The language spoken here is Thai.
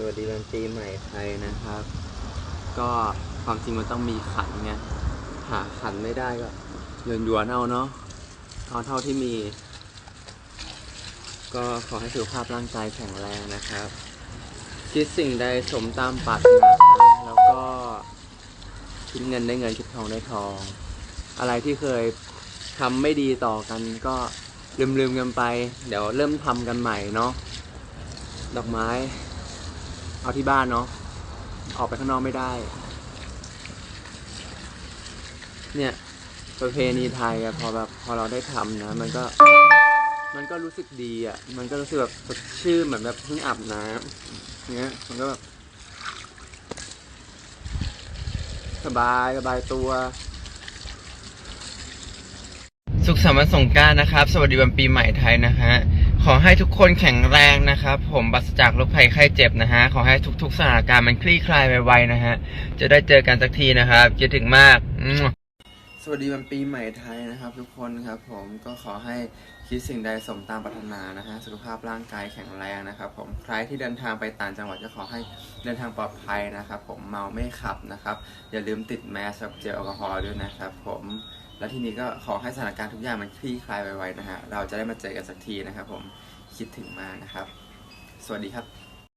สวัสดีวันปีใหม่ไทยนะครับ ก็ความจริงมันต้องมีขันไงหาขันไม่ได้ก็โยนยวนเอาเนาะเอาเท่าที่มี ก็ขอให้สุขภาพร่างกายแข็งแรงนะครับ คิดสิ่งใดสมตามปรารถนาแล้วก็คิดเงินได้เงินคิดทองได้ทอง อะไรที่เคยทำไม่ดีต่อกันก็ลืมๆกันไป เดี๋ยวเริ่มทำกันใหม่เนาะดอกไม้ เอาที่บ้านเนาะออกไปข้างนอกไม่ได้ เนี่ยประเพณีไทยอะพอแบบพอเราได้ทำนะ มันก็ มันก็รู้สึกดีอะมันก็รู้สึกแบบสดชื่นเหมือนแบบเพิ่งอาบน้ำเนี้ยมันก็แบบสบายสบายตัว สุขสันต์วันสงกรารนะครับ สวัสดีวันปีใหม่ไทยนะฮะ ขอให้ทุกคนแข็งแรงนะครับ ผมปราศจากโรคภัยไข้เจ็บนะฮะ ขอให้ทุก ๆสถานการณ์มันคลี่คลายไวๆนะฮะ จะได้เจอกันสักทีนะครับคิดถึงมาก สวัสดีวันปีใหม่ไทยนะครับ ทุกคนครับผมก็ขอให้คิดสิ่งใดสมตามปรารถนานะฮะ สุขภาพร่างกายแข็งแรงนะครับ ผมใครที่เดินทางไปต่างจังหวัดก็ขอให้เดินทางปลอดภัยนะครับ ผมเมาไม่ขับนะครับ อย่าลืมติดแมสกับเจลแอลกอฮอล์ด้วยนะครับ ผม แล้วทีนี้ก็ขอให้สถานการณ์ทุกอย่างมันคลี่คลายไวๆนะฮะ เราจะได้มาเจอกันสักทีนะครับผม คิดถึงมากนะครับ สวัสดีครับ